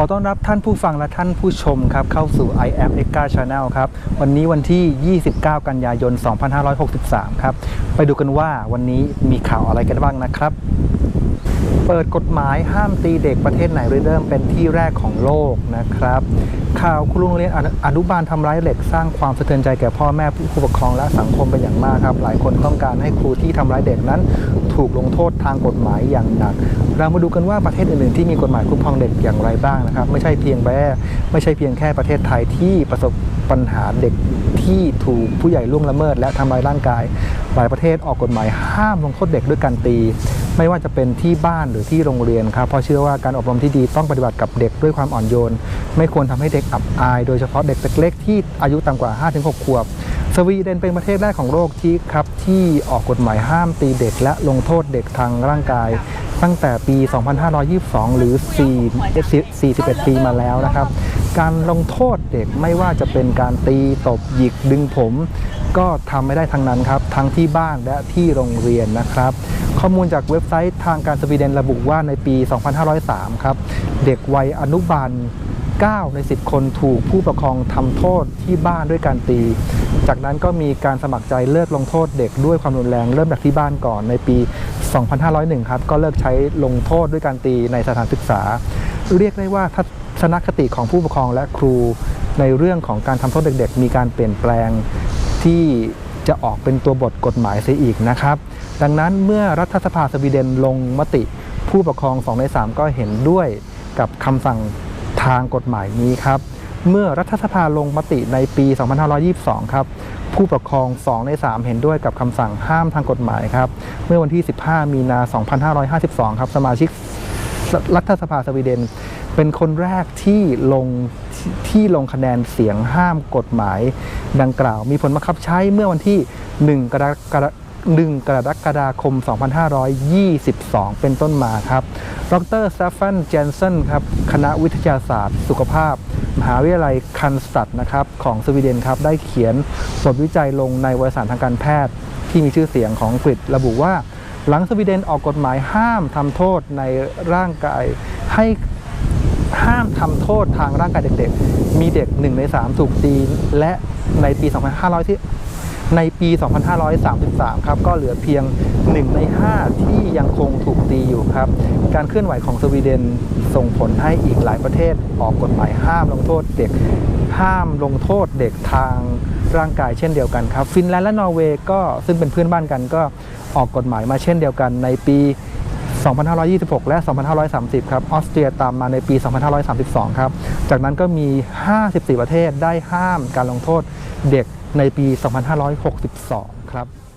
ขอต้อนรับท่านผู้ฟังและท่านผู้ชมครับเข้าสู่ i am e g a Channel ครับวันนี้วันที่ 29 กันยายน 2563 ครับ ไปดูกันว่าวันนี้มีข่าวอะไรกันบ้างนะครับ เปิดกฎหมายห้ามตีเด็กประเทศไหนเริ่มเป็นที่แรกของโลกนะครับ ข่าวครูโรงเรียนอนุอนุบาลทำร้ายเด็กสร้างความสะเทือนใจแก่พ่อแม่ผู้ปกครองและสังคมเป็นอย่างมากครับ หลายคนต้องการให้ครูที่ทำร้ายเด็กนั้น ถูกลงโทษทางกฎหมายอย่างหนัก เรามาดูกันว่าประเทศอื่นๆที่มีกฎหมายคุ้มครองเด็กอย่างไรบ้างนะครับ ไม่ใช่เพียงแค่ไม่ใช่เพียงแค่ประเทศไทยที่ประสบปัญหาเด็กที่ถูกผู้ใหญ่ล่วงละเมิด และทำร้ายร่างกาย หลายประเทศออกกฎหมายห้ามลงโทษเด็กด้วยการตี ไม่ว่าจะเป็นที่บ้านหรือที่โรงเรียนครับเพราะเชื่อว่าการอบรมที่ดีต้องปฏิบัติกับเด็กด้วยความอ่อนโยน ไม่ควรทำให้เด็กอับอาย โดยเฉพาะเด็กเล็กๆที่อายุต่ำกว่า 5-6 ขวบ สวีเดนเป็นประเทศแรกของโลกที่ครับที่ออกกฎหมายห้ามตีเด็กและลงโทษเด็กทางร่างกาย ตั้งแต่ปี 2522 หรือ 4 41 ปีมาแล้วนะครับ การลงโทษเด็กไม่ว่าจะเป็นการตีตบหยิกดึงผม ก็ทำไม่ได้ทั้งนั้นครับ ทั้งที่บ้านและที่โรงเรียนนะครับ ข้อมูลจากเว็บไซต์ทางการสวีเดนระบุว่าในปี 2503 ครับ เด็กวัยอนุบาล 9 ใน 10 คนถูกผู้ปกครองทำโทษที่บ้านด้วยการตี จากนั้นก็มีการสมัครใจเลิกลงโทษเด็กด้วยความรุนแรงเริ่มจากที่บ้านก่อนในปี 2501 ครับก็เลิกใช้ลงโทษด้วยการตีในสถานศึกษา เรียกได้ว่าทั ศนคติของผู้ปกครองและครูในเรื่องของการทำโทษเด็ก ๆ มีการเปลี่ยนแปลงที่จะออกเป็นตัวบทกฎหมายเสียอีกนะครับ ดังนั้นเมื่อรัฐสภาสวีเดนลงมติ ผู้ปกครอง 2 ใน 3 ก็เห็นด้วยกับคำสั่งทางกฎหมายนี้ครับ เมื่อรัฐสภาลงมติในปี 2522 ครับ ผู้ปกครอง 2 ใน 3 เห็นด้วยกับคำสั่งห้ามทางกฎหมายครับ เมื่อวันที่ 15 มีนา 2552 ครับ สมาชิกรัฐสภาสวีเดน เป็นคนแรกที่ลงที่ลงคะแนนเสียงห้ามกฎหมายดังกล่าว มีผลบังคับใช้เมื่อวันที่ 1 กรกฎา1กรกฎาคม 2522 เป็นต้นมาครับ ดรสเตฟานเจนเซนครับ คณะวิทยาศาสตร์ สุขภาพ มหาวิทยาลัยคันสตัดนะครับ ของสวีเดนครับ ได้เขียนบทวิจัยลงในวารสารทางการแพทย์ ที่มีชื่อเสียงของอังกฤษระบุว่า หลังสวีเดนออกกฎหมายห้ามทำโทษในร่างกายให้ ห้ามทำโทษทางร่างกายเด็กๆ มีเด็ก 1 ใน 3 ถูกตี และในปี 2500 ที่ในปี 2533 ครับ ก็เหลือเพียง 1 ใน 5 ที่ยังคงถูกตีอยู่ครับ การเคลื่อนไหวของสวีเดนส่งผลให้อีกหลายประเทศออกกฎหมายห้ามลงโทษเด็ก ห้ามลงโทษเด็กทางร่างกายเช่นเดียวกันครับ ฟินแลนด์และนอร์เวย์ก็ซึ่งเป็นเพื่อนบ้านกันก็ออกกฎหมายมาเช่นเดียวกันในปี 2526 และ 2530 ครับ ออสเตรียตามมาในปี 2532 ครับ จากนั้นก็มี 54 ประเทศได้ห้ามการลงโทษเด็กในปี 2562 ครับ